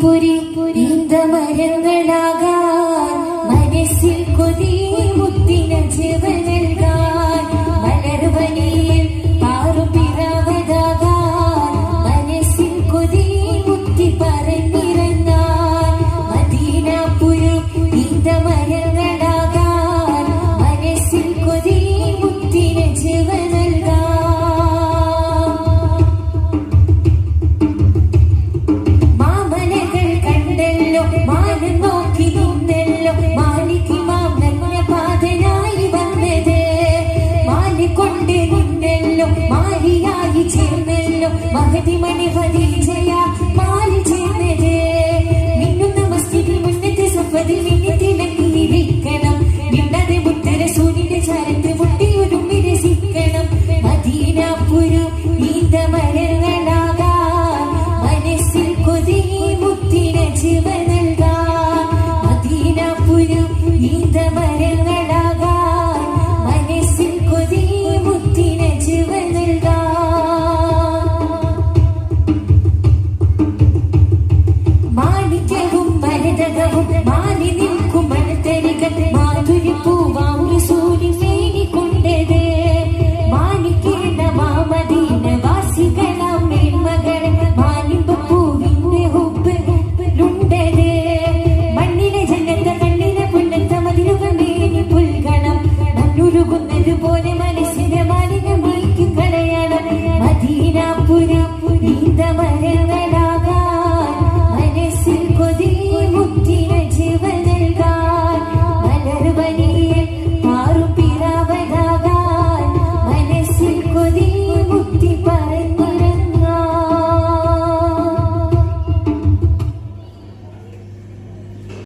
പുരി പുരിന്ത മരങ്ങളാകാൻ മനസ്സിൽ കൊതി മുത്തിന ജീവൻ നൽകാൻ മലർവനിയിൽ പാറുപിറവതാകാൻ മനസ്സിൽ കൊതി മുത്തി പറഞ്ഞിറങ്ങാൻ മദീനാപുരു ഇന്ത മരങ്ങളാകാൻ കൊണ്ട് നിന്നല്ലോ മാലിയായി ചേർന്നല്ലോ മഹതി മണി മാറിനിൽക്കും മാറി നിൽക്കും മനത്തരിക മാധുരി പൂവാവുരി സൂര്യ മേനിക്കൊണ്ടത്. മാണിക്കേണ്ട മാമദീന വാസികള മേന്മകൾ. മാലിമ്പ പൂവിന്റെ ഹുബ് ലുണ്ടത്. മണ്ണിലെ ജനത്തെ കണ്ണിലെ പുല്ലത്ത മതിലുകൾ മേനി പുൽകണം മണ്ണുരുകുന്നത് പോലെ മനസ്സിൽ മുത്തി പറയുന്നു